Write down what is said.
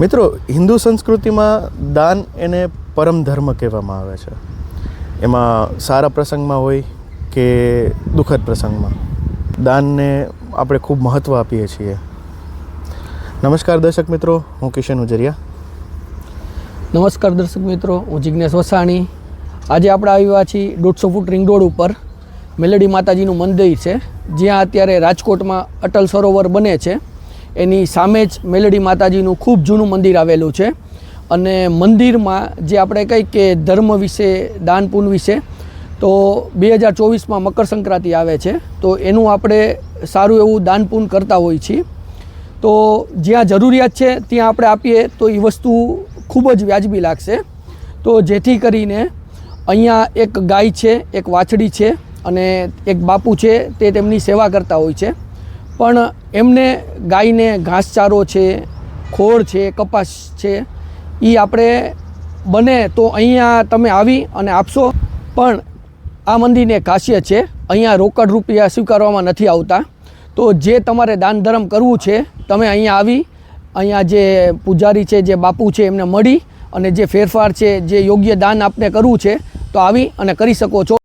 મિત્રો, હિન્દુ સંસ્કૃતિમાં દાન એને પરમ ધર્મ કહેવામાં આવે છે. એમાં સારા પ્રસંગમાં હોય કે દુઃખદ પ્રસંગમાં. દાનને આપણે ખૂબ મહત્ત્વ આપીએ છીએ. નમસ્કાર દર્શક મિત્રો, હું કિશન ઉજરિયા. નમસ્કાર દર્શક મિત્રો, હું જિજ્ઞેશ વસાણી. આજે આપણે આવ્યા છીએ દોઢસો ફૂટ રિંગ રોડ ઉપર. મેલડી માતાજીનું મંદિર છે. જ્યાં અત્યારે રાજકોટમાં અટલ સરોવર બને છે. એની સામે જ મેલડી માતાજીનું ખૂબ જૂનું મંદિર આવેલું છે. અને મંદિરમાં જે આપણે કહીએ કે ધર્મ વિશે દાન પુણ્ય વિશે, તો બે હજાર ચોવીસમાં મકર સંક્રાંતિ આવે છે. તો એનું આપણે સારું એવું દાન પુણ્ય કરતા હોઈએ છીએ. તો જ્યાં જરૂરિયાત છે, ત્યાં આપણે આપીએ, તો એ વસ્તુ ખૂબ જ વ્યાજબી લાગશે. તો જેથી કરીને અહીંયા એક ગાય છે, એક વાછડી છે અને એક બાપુ છે, તે તેમની સેવા કરતા હોય છે. પણ એમને ગાયને ઘાસચારો છે, ખોળ છે, કપાસ છે એ આપણે બને તો અહીંયા તમે આવી અને આપશો. પણ આ મંદિરને ખાસિયત છે, અહીંયા રોકડ રૂપિયા સ્વીકારવામાં નથી આવતા. તો જે તમારે દાન ધર્મ કરવું છે, તમે અહીંયા આવી, અહીંયા જે પૂજારી છે, જે બાપુ છે, એમને મળી અને જે ફેરફાર છે, જે યોગ્ય દાન આપને કરવું છે, તો આવી અને કરી શકો છો.